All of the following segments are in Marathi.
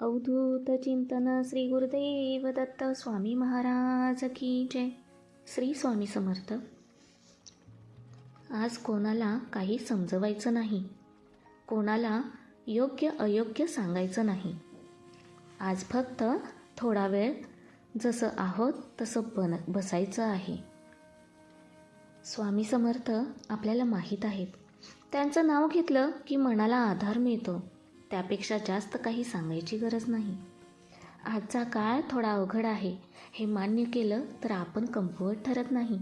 अवधूत चिंतन श्री गुरुदेव दत्त स्वामी महाराज की जय. श्री स्वामी समर्थ. आज कोणाला काही समजवायचं नाही. कोणाला योग्य अयोग्य सांगायचं नाही. आज फक्त थोडा वेळ जसं आहोत तसं बन बसायचं आहे. स्वामी समर्थ आपल्याला माहीत आहेत. त्यांचं नाव घेतलं की मनाला आधार मिळतो. त्यापेक्षा जास्त काही सांगायची गरज नाही. आजचा काळ थोडा अवघड आहे. हे मान्य केलं तर आपण कमकुवत ठरत नाही.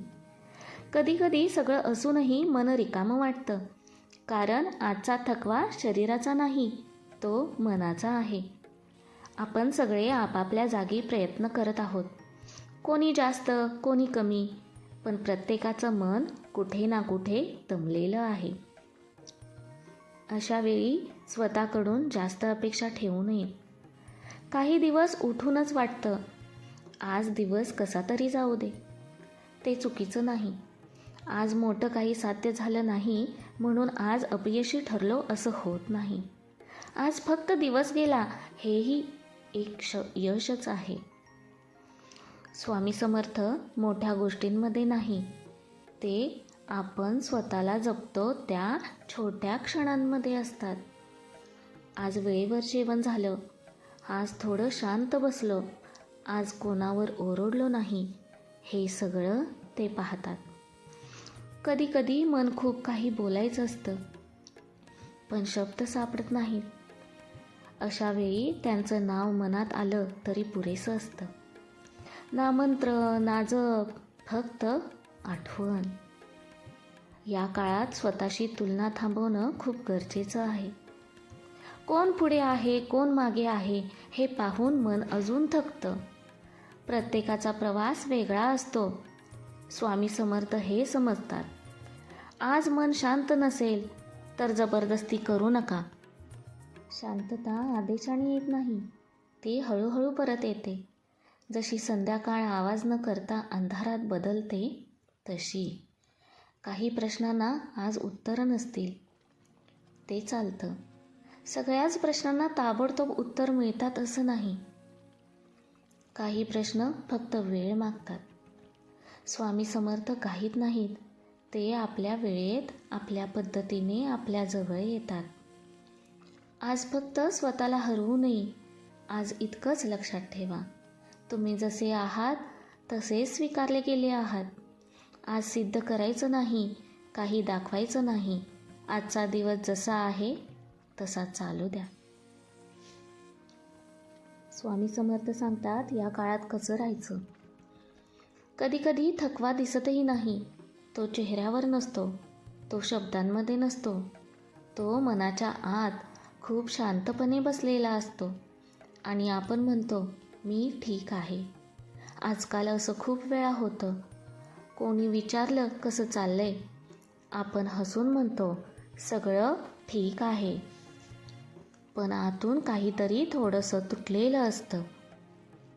कधीकधी सगळं असूनही मन रिकामं वाटतं. कारण आजचा थकवा शरीराचा नाही तो मनाचा आहे. आपण सगळे आपापल्या जागी प्रयत्न करत आहोत. कोणी जास्त कोणी कमी पण प्रत्येकाचं मन कुठे ना कुठे दमलेलं आहे. अशावेळी स्वतःकडून जास्त अपेक्षा ठेवू नये. काही दिवस उठूनच वाटतं आज दिवस कसा तरी जाऊ दे. ते चुकीचं नाही. आज मोठं काही साध्य झालं नाही म्हणून आज अपयशी ठरलो असं होत नाही. आज फक्त दिवस गेला हेही एक श यशच आहे. स्वामी समर्थ मोठ्या गोष्टींमध्ये नाही. ते आपण स्वतःला जपतो त्या छोट्या क्षणांमध्ये असतात. आज वेळेवर जेवण झालं. आज थोडं शांत बसलो. आज कोणावर ओरडलो नाही. हे सगळं ते पाहतात. कधीकधी मन खूप काही बोलायचं असतं. पण शब्द सापडत नाहीत. अशा वेळी त्यांचं नाव मनात आलं तरी पुरेसं असतं. ना मंत्र ना जप फक्त आठवण. या काळात स्वतःशी तुलना थांबवणं खूप गरजेचं आहे. कोण पुढे आहे कोण मागे आहे हे पाहून मन अजून थकतं. प्रत्येकाचा प्रवास वेगळा असतो. स्वामी समर्थ हे समजतात. आज मन शांत नसेल तर जबरदस्ती करू नका. शांतता आदेशाने येत नाही ती हळूहळू परत येते. जशी संध्याकाळ आवाज न करता अंधारात बदलते तशी. काही प्रश्नांना आज उत्तरं नसतील. ते चालतं. सगळ्याच प्रश्नांना ताबडतोब उत्तर मिळतात असं नाही. काही प्रश्न फक्त वेळ मागतात. स्वामी समर्थ काहीत नाहीत. ते आपल्या वेळेत आपल्या पद्धतीने आपल्याजवळ येतात. आज फक्त स्वतःला हरवू नये. आज इतकंच लक्षात ठेवा. तुम्ही जसे आहात तसे स्वीकारले गेले आहात. आज सिद्ध करायचं नाही काही दाखवायचं नाही. आजचा दिवस जसा आहे तसा चालू द्या. स्वामी समर्थ सांगतात या काळात कसं राहायचं? कधीकधी थकवा दिसतही नाही. तो चेहऱ्यावर नसतो तो शब्दांमध्ये नसतो तो मनाच्या आत खूप शांतपणे बसलेला असतो. आणि आपण म्हणतो मी ठीक आहे. आजकाल असं खूप वेळा होतं. कोणी विचारलं कसं चाललंय? आपण हसून म्हणतो सगळं ठीक आहे. पण आतून काहीतरी थोडंसं तुटलेलं असतं.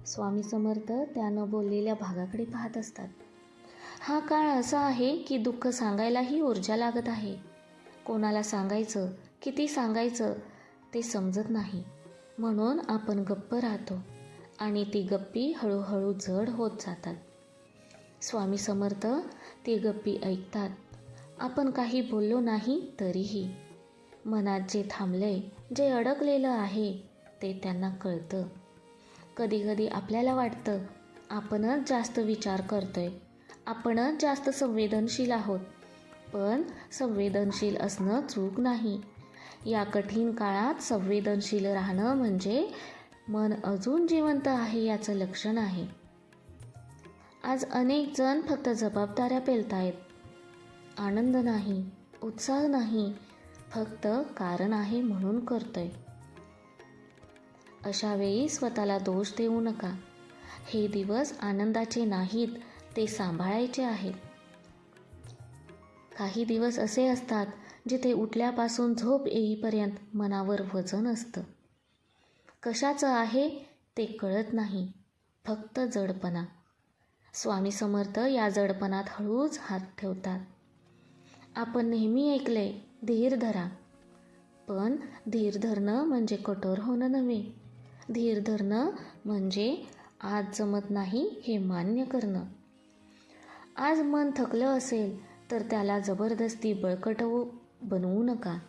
स्वामी समर्थ त्यानं बोललेल्या भागाकडे पाहत असतात. हा काळ असा आहे की दुःख सांगायलाही ऊर्जा लागत आहे. कोणाला सांगायचं किती सांगायचं ते समजत नाही. म्हणून आपण गप्प राहतो आणि ती गप्पी हळूहळू जड होत जातात. स्वामी समर्थ ती गप्पी ऐकतात. आपण काही बोललो नाही तरीही. मनात जे थांबले जे अडकलेलं आहे ते त्यांना कळतं. कधीकधी आपल्याला वाटतं आपणच जास्त विचार करतोय आपणच जास्त संवेदनशील आहोत. पण संवेदनशील असणं चूक नाही. या कठीण काळात संवेदनशील राहणं म्हणजे मन अजून जिवंत आहे याचं लक्षण आहे. आज अनेक जण फक्त जबाबदाऱ्या पेलतायत. आनंद नाही उत्साह नाही फक्त कारण आहे म्हणून करतोय. अशा वेळी स्वतःला दोष देऊ नका. हे दिवस आनंदाचे नाहीत ते सांभाळायचे आहेत. काही दिवस असे असतात जिथे उठल्यापासून झोप येईपर्यंत मनावर वजन असतं. कशाचं आहे ते कळत नाही फक्त जडपणा. स्वामी समर्थ या जडपणात हळूच हात ठेवतात. आपण नेहमी ऐकले धीर धरा. पण धीर धरणं म्हणजे कठोर होणं नव्हे. धीर धरणं म्हणजे आज जमत नाही हे मान्य करणं. आज मन थकलं असेल तर त्याला जबरदस्ती बळकटवू बनवू नका.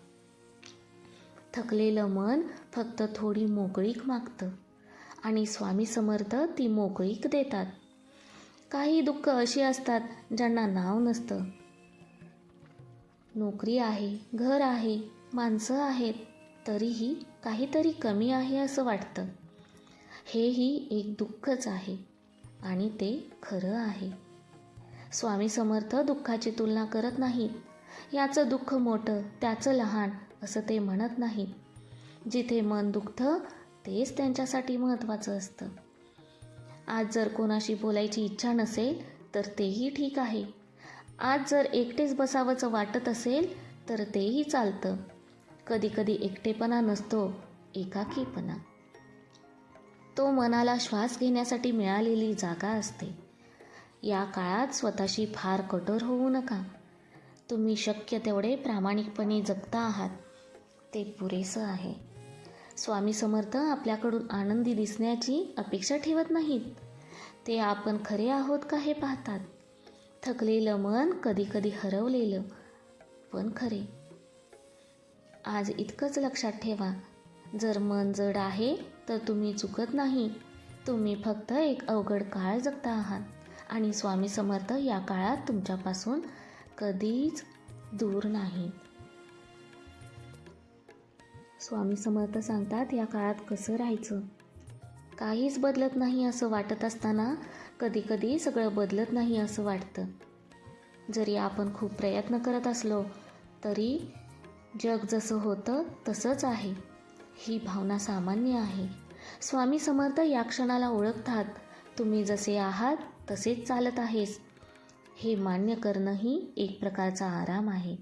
थकलेलं मन फक्त थोडी मोकळीक मागतं आणि स्वामी समर्थ ती मोकळीक देतात. काही दुःख अशी असतात ज्यांना नाव नसतं. नोकरी आहे घर आहे माणसं आहेत तरीही काहीतरी कमी आहे असं वाटतं. हेही एक दुःखच आहे आणि ते खरं आहे. स्वामी समर्थ दुःखाची तुलना करत नाहीत. याचं दुःख मोठं त्याचं लहान असं ते म्हणत नाहीत. जिथे मन दुखतं तेच त्यांच्यासाठी महत्त्वाचं असतं. आज जर कोणाशी बोलायची इच्छा नसेल तर तेही ठीक आहे. आज जर एकटेच बसावंचं वाटत असेल तर तेही चालतं. कधीकधी एकटेपणा नसतो एकाकीपणा. तो मनाला श्वास घेण्यासाठी मिळालेली जागा असते. या काळात स्वतःशी फार कठोर होऊ नका. तुम्ही शक्य तेवढे प्रामाणिकपणे जगता आहात. ते पुरेसं आहे. स्वामी समर्थ आपल्याकडून आनंदी दिसण्याची अपेक्षा ठेवत नाहीत. ते आपण खरे आहोत का हे पाहतात? थकलेलं मन कधीकधी हरवलेलं पण खरे. आज इतकंच लक्षात ठेवा जर मन जड आहे तर तुम्ही चुकत नाही. तुम्ही फक्त एक अवघड काळ जगता आहात. आणि स्वामी समर्थ या काळात तुमच्यापासून कधीच दूर नाही. स्वामी समर्थ सांगतात या काळात कसं राहायचं? काहीच बदलत नाही असं वाटत असताना कधीकधी सगळं बदलत नाही असं वाटतं. जरी आपण खूप प्रयत्न करत असलो तरी जग जसं होतं तसंच आहे. ही भावना सामान्य आहे. स्वामी समर्थ या क्षणाला ओळखतात. तुम्ही जसे आहात तसेच चालत आहेस. हे मान्य करणंही एक प्रकारचा आराम आहे.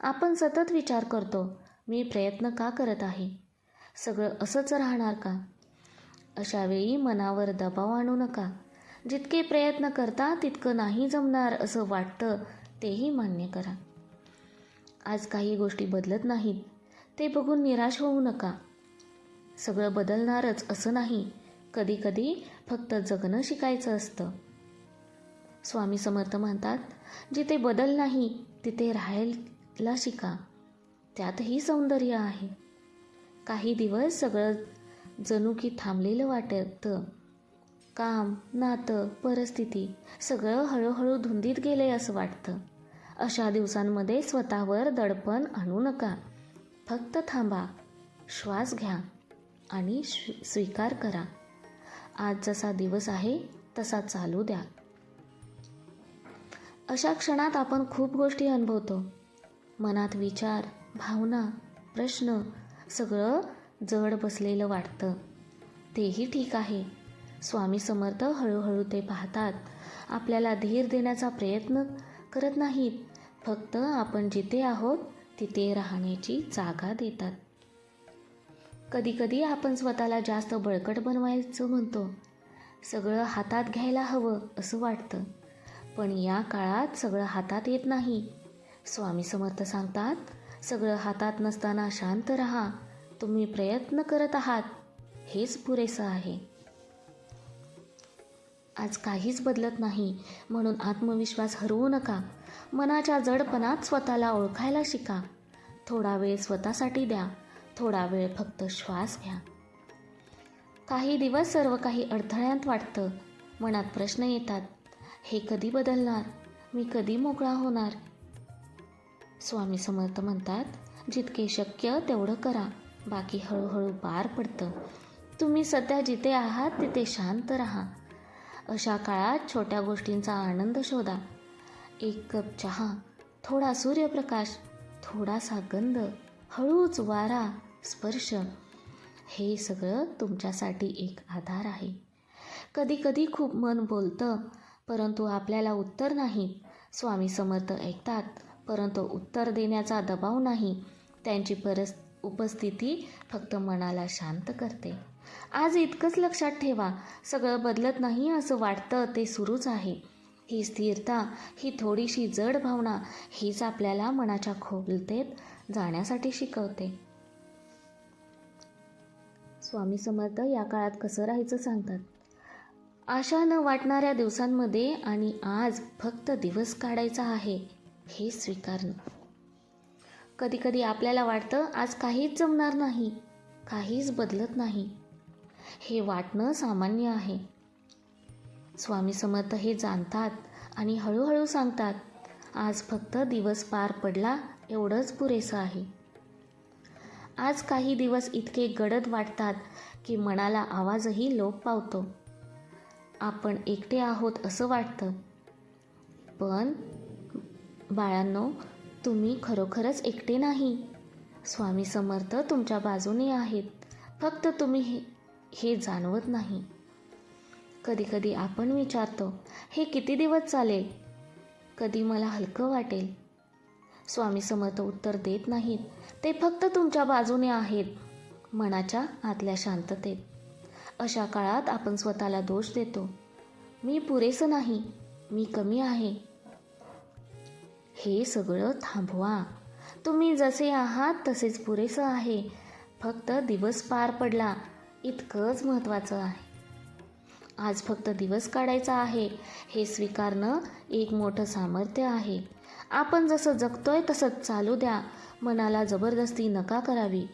आपण सतत विचार करतो मी प्रयत्न का करत आहे? सगळं असंच राहणार का? अशावेळी मनावर दबाव आणू नका. जितके प्रयत्न करता तितकं नाही जमणार असं वाटतं तेही मान्य करा. आज काही गोष्टी बदलत नाहीत. ते बघून निराश होऊ नका. सगळं बदलणारच असं नाही. कधीकधी फक्त जगणं शिकायचं असतं. स्वामी समर्थ म्हणतात जिथे बदल नाही तिथे राहायला शिका. त्यातही सौंदर्य आहे. काही दिवस सगळं जणू की थांबलेलं वाटतं. काम नातं परिस्थिती सगळं हळूहळू धुंदीत गेले असं वाटतं. अशा दिवसांमध्ये स्वतःवर दडपण आणू नका. फक्त थांबा श्वास घ्या आणि स्वीकार करा. आज जसा दिवस आहे तसा चालू द्या. अशा क्षणात आपण खूप गोष्टी अनुभवतो. मनात विचार भावना प्रश्न सगळं जड बसलेलं वाटतं. तेही ठीक आहे. स्वामी समर्थ हळूहळू ते पाहतात. आपल्याला धीर देण्याचा प्रयत्न करत नाहीत. फक्त आपण जिथे आहोत तिथे राहण्याची जागा देतात. कधीकधी आपण स्वतःला जास्त बळकट बनवायचं म्हणतो. सगळं हातात घ्यायला हवं असं वाटतं. पण या काळात सगळं हातात येत नाही. स्वामी समर्थ सांगतात सगळं हातात नसताना शांत रहा. तुम्ही प्रयत्न करत आहात. हेच पुरेसं आहे. आज काहीच बदलत नाही म्हणून आत्मविश्वास हरवू नका. मनाच्या जडपणात स्वतःला ओळखायला शिका. थोडा वेळ स्वतःसाठी द्या. थोडा वेळ फक्त श्वास घ्या. काही दिवस सर्व काही अडथळ्यात वाटतं. मनात प्रश्न येतात. हे कधी बदलणार? मी कधी मोकळा होणार? स्वामी समर्थ म्हणतात जितके शक्य तेवढं करा. बाकी हळूहळू पार पडतं. तुम्ही सध्या जिथे आहात तिथे शांत राहा. अशा काळात छोट्या गोष्टींचा आनंद शोधा. एक कप चहा थोडा सूर्यप्रकाश थोडासा गंध हळूच वारा स्पर्श. हे सगळं तुमच्यासाठी एक आधार आहे. कधीकधी खूप मन बोलतं परंतु आपल्याला उत्तर नाही. स्वामी समर्थ ऐकतात परंतु उत्तर देण्याचा दबाव नाही. त्यांची परस उपस्थिती फक्त मनाला शांत करते. आज इतकंच लक्षात ठेवा सगळं बदलत नाही असं वाटतं ते सुरूच आहे. ही स्थिरता ही थोडीशी जड भावना हीच आपल्याला मनाच्या खोलतेत जाण्यासाठी शिकवते. स्वामी समर्थ या काळात कसं राहायचं सांगतात. आशा न वाटणाऱ्या दिवसांमध्ये आणि आज फक्त दिवस काढायचा आहे हे स्वीकारणं. कधीकधी आपल्याला वाटतं आज काहीच जमणार नाही काहीच बदलत नाही. हे वाटणं सामान्य आहे. स्वामी समर्थ हे जाणतात आणि हळूहळू सांगतात आज फक्त दिवस पार पडला एवढंच पुरेसं आहे. आज काही दिवस इतके गडद वाटतात की मनाला आवाजही लोप पावतो. आपण एकटे आहोत असं वाटतं. पण बाळांनो तुम्ही खरोखरच एकटे नाही. स्वामी समर्थ तुमच्या बाजूने आहेत. फक्त तुम्ही हे जाणवत नाही. कधीकधी आपण विचारतो हे किती दिवस चालेल? कधी मला हलकं वाटेल. स्वामी समर्थ उत्तर देत नाहीत. ते फक्त तुमच्या बाजूने आहेत. मनाच्या आतल्या शांततेत. अशा काळात आपण स्वतःला दोष देतो. मी पुरेसं नाही. मी कमी आहे. हे सगळं थांबवा. तुम्ही जसे आहात तसेच पुरेसं आहे. फक्त दिवस पार पडला. इतकंच महत्त्वाचं आहे. आज फक्त दिवस काढायचा आहे हे स्वीकारणं एक मोठं सामर्थ्य आहे. आपण जसं जगतोय तसंच चालू द्या मनाला जबरदस्ती नका करावी.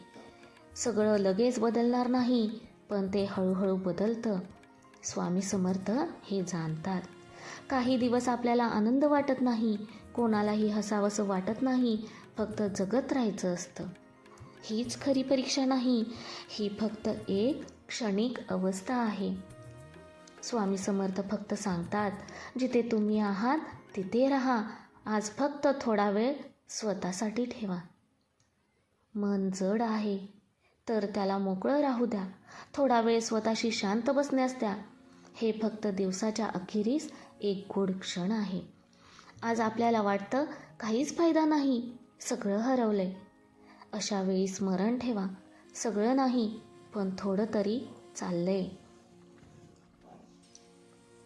सगळं लगेच बदलणार नाही पण ते हळूहळू बदलतं. स्वामी समर्थ हे जाणतात. काही दिवस आपल्याला आनंद वाटत नाही कोणालाही हसावंसं वाटत नाही फक्त जगत राहायचं असतं. हीच खरी परीक्षा नाही. ही फक्त एक क्षणिक अवस्था आहे. स्वामी समर्थ फक्त सांगतात जिथे तुम्ही आहात तिथे राहा. आज फक्त थोडा वेळ स्वतःसाठी ठेवा. मन जड आहे. तर त्याला मोकळं राहू द्या. थोडा वेळ स्वतःशी शांत बसण्यास द्या. हे फक्त दिवसाच्या अखेरीस एक गोड क्षण आहे. आज आपल्याला वाटतं काहीच फायदा नाही. सगळं हरवलं आहे अशा वेळी स्मरण ठेवा. सगळं नाही पण थोडं तरी चाललंय.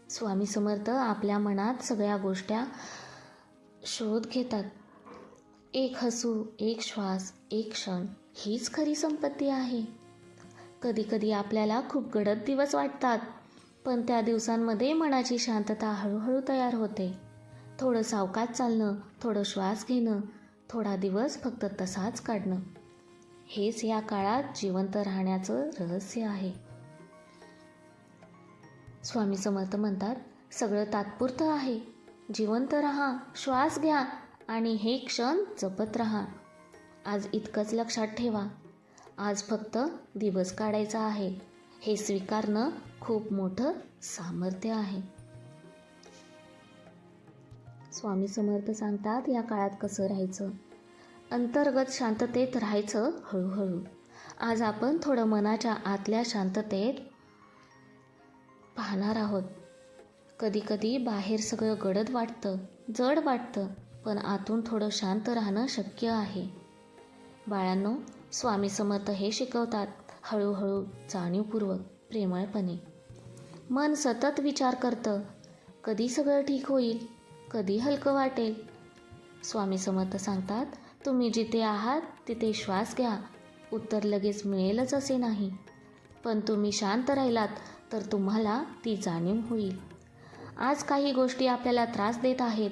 स्वामी समर्थ आपल्या मनात सगळ्या गोष्ट्या शोध घेतात. एक हसू एक श्वास एक क्षण हीच खरी संपत्ती आहे. कधीकधी आपल्याला खूप गडद दिवस वाटतात पण त्या दिवसांमध्ये मनाची शांतता हळूहळू तयार होते. थोडं सावकाश चालणं थोडं श्वास घेणं थोडा दिवस फक्त तसाच काढणं. हेच या काळात जिवंत राहण्याचं रहस्य आहे. स्वामी समर्थ म्हणतात सगळं तात्पुरतं आहे. जिवंत राहा श्वास घ्या आणि हे क्षण जपत राहा. आज इतकंच लक्षात ठेवा. आज फक्त दिवस काढायचा आहे. हे स्वीकारणं खूप मोठं सामर्थ्य आहे. स्वामी समर्थ सांगतात या काळात कसं राहायचं? अंतर्गत शांततेत राहायचं हळूहळू. आज आपण थोडं मनाच्या आतल्या शांततेत पाहणार आहोत. कधीकधी बाहेर सगळं गडद वाटतं जड वाटतं पण आतून थोडं शांत राहणं शक्य आहे. बाळांनो स्वामी समर्थ हे शिकवतात हळूहळू जाणीवपूर्वक प्रेमळपणे. मन सतत विचार करतं कधी सगळं ठीक होईल? कधी हलकं वाटेल? स्वामी समर्थ सांगतात तुम्ही जिथे आहात तिथे श्वास घ्या. उत्तर लगेच मिळेलच असे नाही. पण तुम्ही शांत राहिलात तर तुम्हाला ती जाणीव होईल. आज काही गोष्टी आपल्याला त्रास देत आहेत.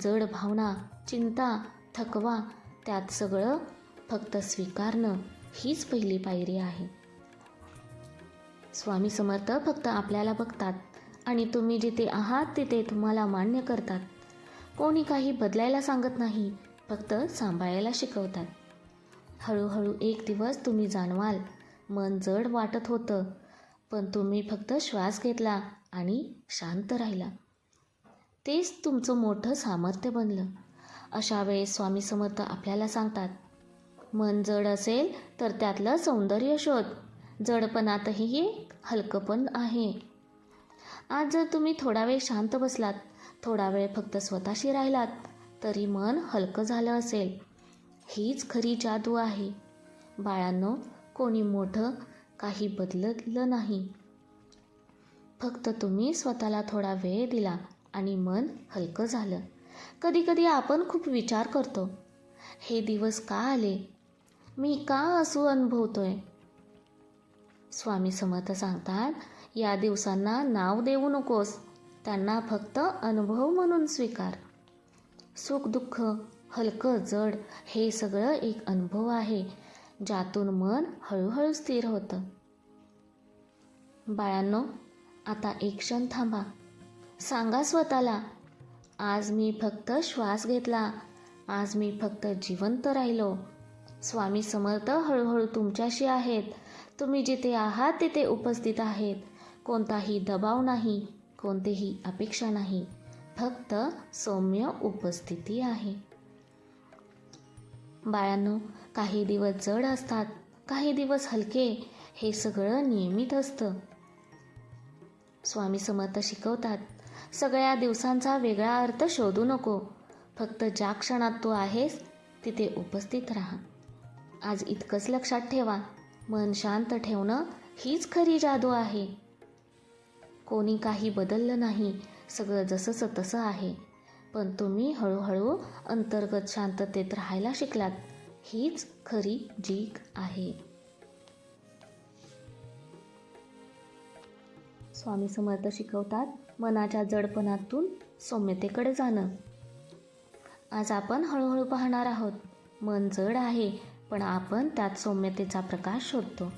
जड भावना चिंता थकवा त्यात सगळं फक्त स्वीकारणं हीच पहिली पायरी आहे. स्वामी समर्थ फक्त आपल्याला बघतात. आणि तुम्ही जिथे आहात तिथे तुम्हाला मान्य करतात. कोणी काही बदलायला सांगत नाही फक्त सांभाळायला शिकवतात. हळूहळू एक दिवस तुम्ही जाणवाल मन जड वाटत होतं पण तुम्ही फक्त श्वास घेतला आणि शांत राहिला. तेच तुमचं मोठं सामर्थ्य बनलं. अशा वेळेस स्वामी समर्थ आपल्याला सांगतात मन जड असेल तर त्यातलं सौंदर्य शोध. जडपणातही एक हलकंपण आहे. आज जर तुम्ही थोडा वेळ शांत बसलात थोडा वेळ फक्त स्वतःशी राहिलात तरी मन हलकं झालं असेल. हीच खरी जादू आहे. बाळांनो कोणी मोठं काही बदललं नाही. फक्त तुम्ही स्वतःला थोडा वेळ दिला आणि मन हलकं झालं. कधीकधी आपण खूप विचार करतो हे दिवस का आले? मी का असू अनुभवतोय? स्वामी समर्थ सांगतात या दिवसांना नाव देऊ नकोस. त्यांना फक्त अनुभव म्हणून स्वीकार. सुख दुःख हलकं जड हे सगळं एक अनुभव आहे ज्यातून मन हळूहळू स्थिर होतं. बाळांनो आता एक क्षण थांबा. सांगा स्वतःला आज मी फक्त श्वास घेतला. आज मी फक्त जिवंत राहिलो. स्वामी समर्थ हळूहळू तुमच्याशी आहेत. तुम्ही जिथे आहात तिथे उपस्थित आहेत. कोणताही दबाव नाही कोणतीही अपेक्षा नाही फक्त सौम्य उपस्थिती आहे. बाळांनो काही दिवस जड असतात काही दिवस हलके हे सगळं नियमित असतं. स्वामी समर्थ शिकवतात सगळ्या दिवसांचा वेगळा अर्थ शोधू नको फक्त ज्या क्षणात तू आहेस तिथे उपस्थित राहा. आज इतकंच लक्षात ठेवा मन शांत ठेवणं हीच खरी जादू आहे. कोणी काही बदललं नाही. सगळं जसंच तसं आहे. पण तुम्ही हळूहळू अंतर्गत शांततेत राहायला शिकलात. हीच खरी जीक आहे. स्वामी समर्थ शिकवतात मनाच्या जडपणातून सौम्यतेकडे जाणं. आज आपण हळूहळू पाहणार आहोत. मन जड आहे पण आपण त्यात सौम्यतेचा प्रकाश शोधतो.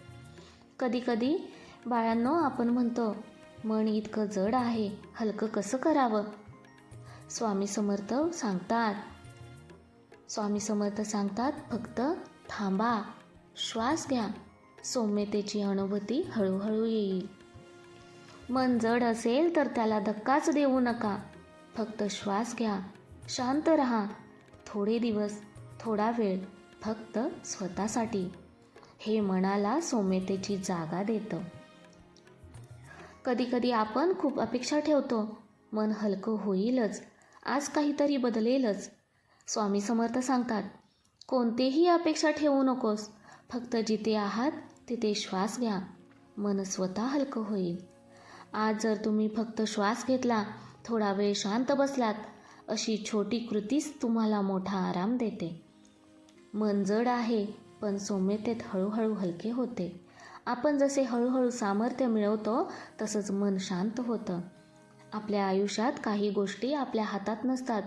कधीकधी बाळांनो आपण म्हणतो मन इतकं जड आहे हलकं कसं करावं? स्वामी समर्थ सांगतात. स्वामी समर्थ सांगतात फक्त थांबा श्वास घ्या. सौम्यतेची अनुभूती हळूहळू येईल. मन जड असेल तर त्याला धक्काच देऊ नका. फक्त श्वास घ्या. शांत रहा. थोडे दिवस थोडा वेळ फक्त स्वतःसाठी. हे मनाला सौम्यतेची जागा देतं. कधीकधी आपण खूप अपेक्षा ठेवतो. मन हलकं होईलच. आज काहीतरी बदलेलच. स्वामी समर्थ सांगतात कोणतेही अपेक्षा ठेवू नकोस. फक्त जिथे आहात तिथे श्वास घ्या. मन स्वतः हलकं होईल. आज जर तुम्ही फक्त श्वास घेतला थोडा वेळ शांत बसलात अशी छोटी कृतीच तुम्हाला मोठा आराम देते. मन जड आहे पण सौम्यतेत हळूहळू हलके होते. आपण जसे हळूहळू सामर्थ्य मिळवतो तसंच मन शांत होतं. आपल्या आयुष्यात काही गोष्टी आपल्या हातात नसतात.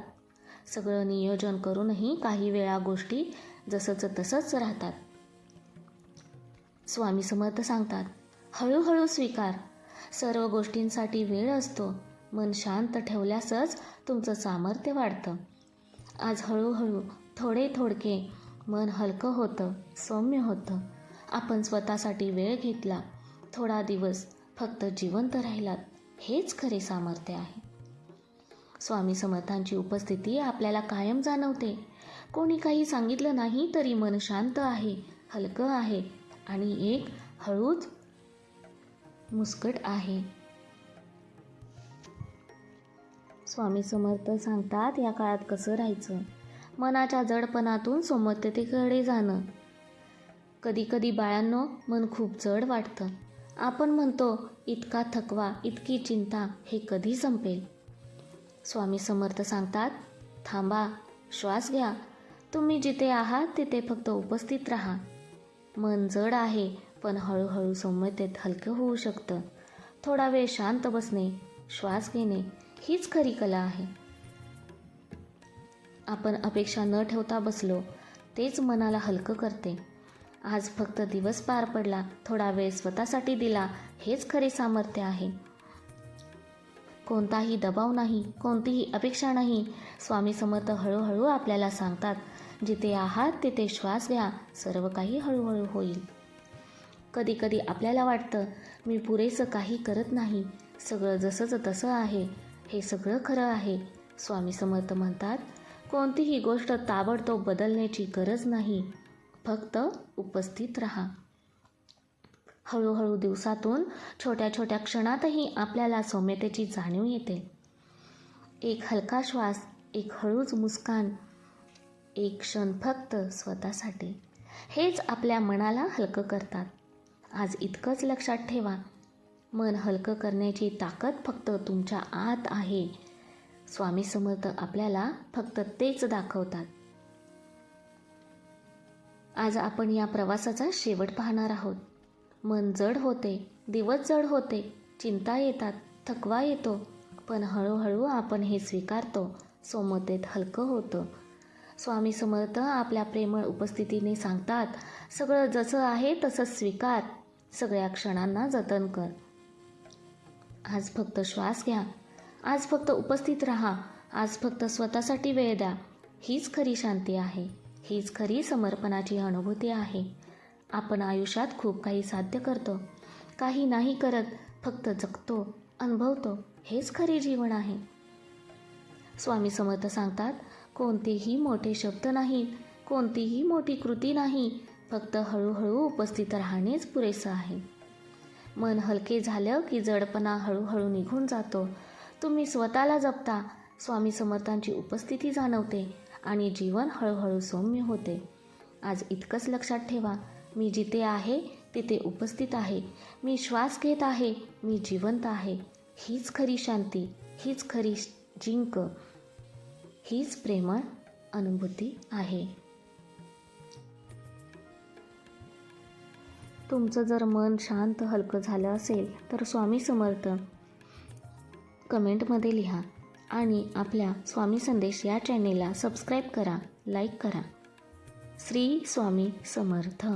सगळं नियोजन करूनही काही वेळा गोष्टी जसंच तसंच राहतात. स्वामी समर्थ सांगतात हळूहळू स्वीकार. सर्व गोष्टींसाठी वेळ असतो. मन शांत ठेवल्यासच तुमचं सामर्थ्य वाढतं. आज हळूहळू थोडे थोडके मन हलकं होतं सौम्य होतं. आपण स्वतःसाठी वेळ घेतला थोडा दिवस फक्त जिवंत राहिलात हेच खरे सामर्थ्य आहे. स्वामी समर्थांची उपस्थिती आपल्याला कायम जाणवते. कोणी काही सांगितलं नाही तरी मन शांत आहे हलकं आहे आणि एक हळूच मुस्कट आहे. स्वामी समर्थ सांगतात या काळात कसं राहायचं? मनाच्या जडपणातून समर्थतेकडे जाणं. कधी कधी बाळांनो मन खूप जड वाटतं. आपण म्हणतो इतका थकवा इतकी चिंता हे कधी संपेल? स्वामी समर्थ सांगतात थांबा श्वास घ्या. तुम्ही जिथे आहात तिथे फक्त उपस्थित राहा. मन जड आहे पण हळूहळू सौम्यतेत हलकं होऊ शकतं. थोडा वेळ शांत बसणे श्वास घेणे हीच खरी कला आहे. आपण अपेक्षा न ठेवता बसलो तेच मनाला हलकं करते. आज फक्त दिवस पार पडला. थोडा वेळ स्वतःसाठी दिला. हेच खरे सामर्थ्य आहे. कोणताही दबाव नाही कोणतीही अपेक्षा नाही. स्वामी समर्थ हळूहळू आपल्याला सांगतात जिथे आहात तिथे श्वास घ्या. सर्व काही हळूहळू होईल. कधी कधी आपल्याला वाटतं मी पुरेसं काही करत नाही. सगळं जसंच तसं आहे. हे सगळं खरं आहे. स्वामी समर्थ म्हणतात कोणतीही गोष्ट ताबडतोब बदलण्याची गरज नाही. फक्त उपस्थित राहा. हळूहळू दिवसातून छोट्या छोट्या क्षणातही आपल्याला सौम्यतेची जाणीव येते. एक हलका श्वास एक हळूच मुस्कान एक क्षण फक्त स्वतःसाठी. हेच आपल्या मनाला हलकं करतात. आज इतकंच लक्षात ठेवा. मन हलकं करण्याची ताकद फक्त तुमच्या आत आहे. स्वामी समर्थ आपल्याला फक्त तेच दाखवतात. आज आपण या प्रवासाचा शेवट पाहणार आहोत. मन जड होते दिवस जड होते चिंता येतात थकवा येतो पण हळूहळू आपण हे स्वीकारतो सोमतेत हलकं होतं. स्वामी समर्थ आपल्या प्रेमळ उपस्थितीने सांगतात सगळं जसं आहे तसं स्वीकार सगळ्या क्षणांना जतन कर. आज फक्त श्वास घ्या आज फक्त उपस्थित राहा आज फक्त स्वतःसाठी वेळ द्या हीच खरी शांती आहे. हीच खरी समर्पणाची अनुभूती आहे. आपण आयुष्यात खूप काही साध्य करतो. काही नाही करत फक्त जगतो अनुभवतो. हेच खरे जीवन आहे. स्वामी समर्थ सांगतात कोणतेही मोठे शब्द नाहीत कोणतीही मोठी कृती नाही फक्त हळूहळू उपस्थित राहणेच पुरेसं आहे. मन हलके झालं की जडपणा हळूहळू निघून जातो. तुम्ही स्वतःला जपता स्वामी समर्थांची उपस्थिती जाणवते. आणि जीवन हळूहळू सौम्य होते. आज इतकंच लक्षात ठेवा मी जिथे आहे तिथे उपस्थित आहे. मी श्वास घेत आहे मी जिवंत आहे. हीच खरी शांती हीच खरी जिंक हीच प्रेमळ अनुभूती आहे. तुमचं जर मन शांत हलकं झालं असेल तर स्वामी समर्थ. कमेंटमध्ये लिहा. आणि आपल्या स्वामी संदेश या चॅनेलला सबस्क्राईब करा लाईक करा. श्री स्वामी समर्थ.